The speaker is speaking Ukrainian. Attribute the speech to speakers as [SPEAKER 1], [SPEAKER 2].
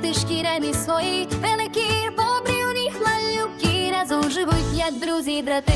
[SPEAKER 1] були шкірями свої, великі, бобрі у них малюки, разом живуть, як друзі, брати.